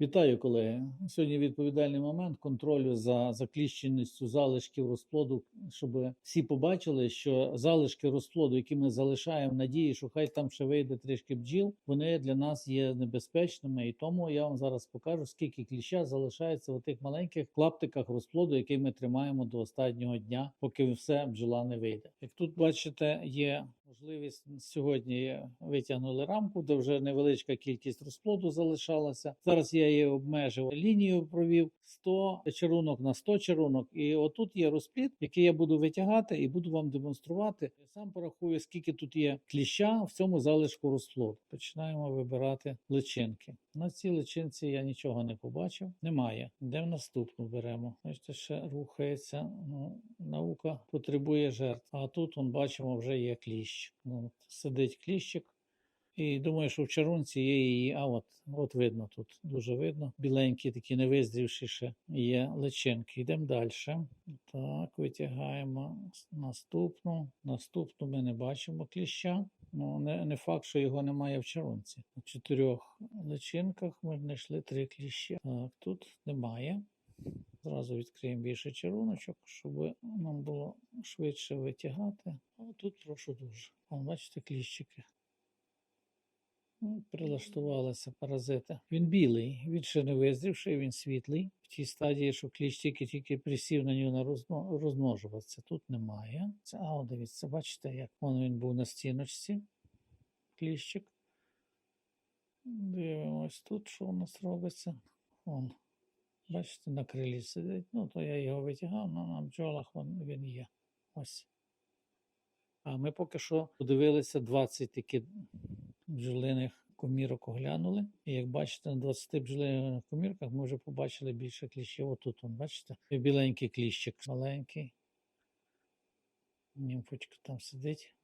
Вітаю, колеги. Сьогодні відповідальний момент контролю за закліщеністю залишків розплоду, щоб всі побачили, що залишки розплоду, які ми залишаємо надії, що хай там ще вийде трішки бджіл, вони для нас є небезпечними. І тому я вам зараз покажу, скільки кліща залишається в тих маленьких клаптиках розплоду, які ми тримаємо до останнього дня, поки все бджола не вийде. Як тут бачите, є можливість сьогодні витягнули рамку, де вже невеличка кількість розплоду залишалася. Зараз я її обмежив лінію, провів 100 чарунок на 100 чарунок. І отут є розплід, який я буду витягати і буду вам демонструвати. Я сам порахую, скільки тут є кліща в цьому залишку розплоду. Починаємо вибирати личинки. На цій личинці я нічого не побачив. Немає. Де в наступну беремо? Бачите, ще рухається. Ну, наука потребує жертв. А тут, он бачимо, вже є кліщ. Ну, сидить кліщик. І думаю, що в чарунці є її. А от, от видно тут, дуже видно. Біленькі, такі невиздрівші ще є личинки. Йдемо далі. Так, витягаємо наступну. Наступну ми не бачимо кліща. Ну, не, не факт, що його немає в чарунці. У чотирьох личинках ми знайшли три кліщі. Так, тут немає. Зразу відкриємо більше чаруночок, щоб нам було швидше витягати. А тут прошу дуже. Вон, бачите, кліщики. Ну, Прилаштувалися паразити. Він білий, він ще не визрівший, він світлий. В тій стадії, що кліщ тільки-тільки присів на нього на розмножуватися. Тут немає. Це, а, дивіться, бачите, як вон він був на стіночці. Кліщик. Дивимось тут, що у нас робиться. Вон. Бачите, на крилі сидить. Ну, то я його витягав, ну на бджолах вон, він є. Ось. А ми поки що подивилися 20 таки бджолиних комірок оглянули. І як бачите, на 20 бджолиних комірках ми вже побачили більше кліщів. Отут, он, бачите, біленький кліщик маленький. Німфочка там сидить.